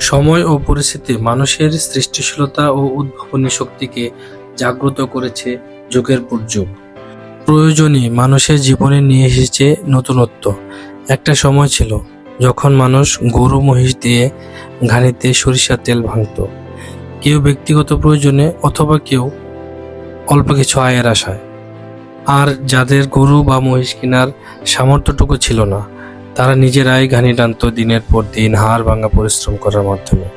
সময় ও পরিস্থিতি মানুষের সৃষ্টিশীলতা ও উদ্ভাবনী শক্তিকে জাগ্রত করেছে যুগের পর যুগ। প্রয়োজনই মানুষের জীবনে নিয়ে এসেছে নতুনত্ব। একটা সময় ছিল যখন মানুষ গরু, মহিষ দিয়ে ঘানিতে সরিষার তেল ভাঙত। কেউ ব্যক্তিগত প্রয়োজনে অথবা কেউ অল্প কিছু আয়ের আশায়। আর যাদের গরু বা মহিষ কেনার সামর্থ্যটুকু ছিল না। তারা নিজেরাই ঘানি টানত দিনের পর দিন হাড় ভাঙা পরিশ্রম করার মাধ্যমে।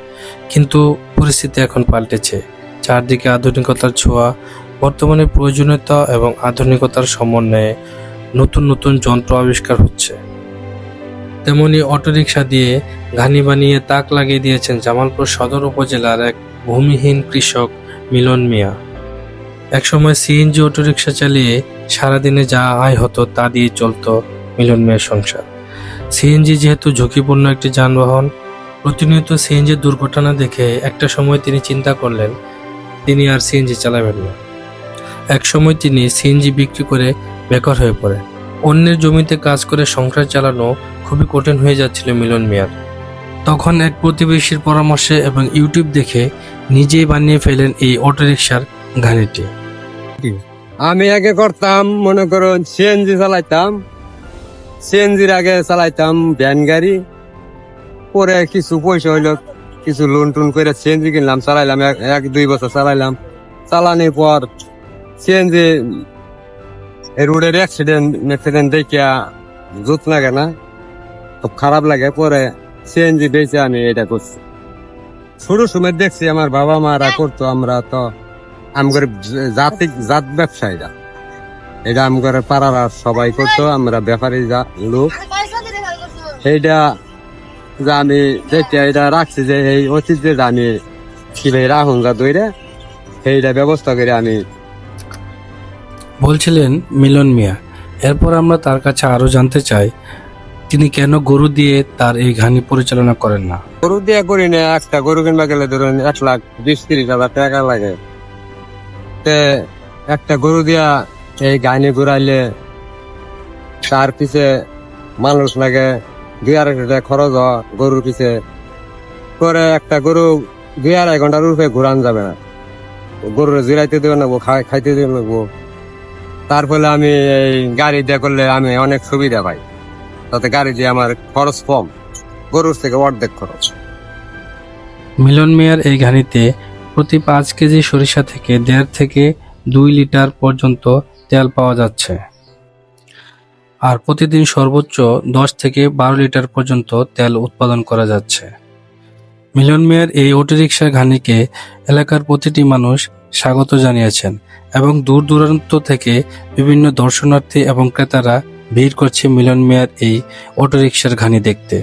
কিন্তু পরিস্থিতি এখন পাল্টেছে। চারদিকে আধুনিকতার ছোঁয়া, বর্তমানে প্রয়োজনীয়তা এবং আধুনিকতার সমন্বয়ে নতুন নতুন যন্ত্র আবিষ্কার হচ্ছে। তেমনি অটোরিকশা দিয়ে ঘানি বানিয়ে তাক লাগিয়ে দিয়েছেন জামালপুর সদর উপজেলার এক ভূমিহীন কৃষক মিলন মিয়া। একসময় সিএনজি অটোরিকশা চালিয়ে সারাদিনে যা আয় হতো তা দিয়ে চলত মিলন মিয়ার সংসার। সিএনজি যেহেতু ঝুঁকিপূর্ণ একটি যানবাহন, প্রতিনিয়ত সিএনজি দুর্ঘটনা দেখে একটা সময় তিনি চিন্তা করলেন, তিনি আর সিএনজি চালাবেন না। এক সময় তিনি সিএনজি বিক্রি করে বেকার হয়ে পড়েন অন্যের জমিতে কাজ করে সংসার চালানো খুবই কঠিন হয়ে যাচ্ছিল মিলন মিয়ার। তখন এক প্রতিবেশীর পরামর্শে এবং ইউটিউব দেখে নিজেই বানিয়ে ফেলেন এই অটোরিকশার ঘানিটি আমি আগে করতাম, মনে করুন, সিএনজি চালাইতাম সিএনজির আগে চালাইতাম ভ্যান গাড়ি পরে কিছু পয়সা হইল কিছু লোন টোন করে সিএনজি কিনলাম চালাইলাম এক- দুই বছর চালাইলাম। চালানোর পর সিএনজি রোডের অ্যাক্সিডেন্ট অ্যাক্সিডেন্ট দেখিয়া জুত লাগে না খুব খারাপ লাগে পরে সিএনজি বেঁচে আমি এটা করছি। ছোট সময় দেখছি আমার বাবা মারা করতো আমরা তো আমগর জাতিক জাত ব্যবসায়ীরা। এটা আমগর পাড়ার আর সবাই করতো আমরা ব্যাপারী যা লোক। সেইটা যে আমি যেটা এটা রাখছি যে এই ঐতিহ্যটা আমি কীভাবে রাখুন যা দইরে সেইটা ব্যবস্থা করে আমি বলছিলেন মিলন মিয়া। এরপর আমরা তার কাছে আরও জানতে চাই তিনি কেন গরু দিয়ে তার এই ঘানি পরিচালনা করেন না? গরু দিয়ে করি না একটা গরু কিনবা গেলে ধরুন এক লাখ বিশ তিরিশ হাজার টাকা লাগে। তে একটা গরু দিয়া এই গাইনি ঘুরাইলে তার পিছে মানুষ লাগে দুই আড়াই টাকা খরচ হয়, গরুর পিছে। করে একটা গরু দুই আড়াই ঘণ্টার রূপে ঘুরান যাবে না। গরুর জিরাইতে দেবে নেব খাইতে দেবে নেব তার ফলে আমি এই গাড়ি দিয়ে করলে আমি অনেক সুবিধা পাই। তাতে গাড়ি দিয়ে আমার খরচ কম, গরুর থেকে অর্ধেক খরচ। মিলন মিয়ার এই ঘানিতে প্রতি পাঁচ কেজি সরিষা থেকে দেড় থেকে দুই লিটার পর্যন্ত তেল পাওয়া যাচ্ছে। আর প্রতিদিন সর্বোচ্চ দশ থেকে বারো লিটার পর্যন্ত তেল উৎপাদন করা যাচ্ছে। মিলন মিয়ার এই অটোরিকশা ঘানিকে এলাকার প্রতিটি মানুষ স্বাগত জানিয়েছেন এবং দূর দূরান্ত থেকে বিভিন্ন দর্শনার্থী এবং ক্রেতারা ভিড় করছে মিলন মিয়ার এই অটোরিকশার ঘানি দেখতে।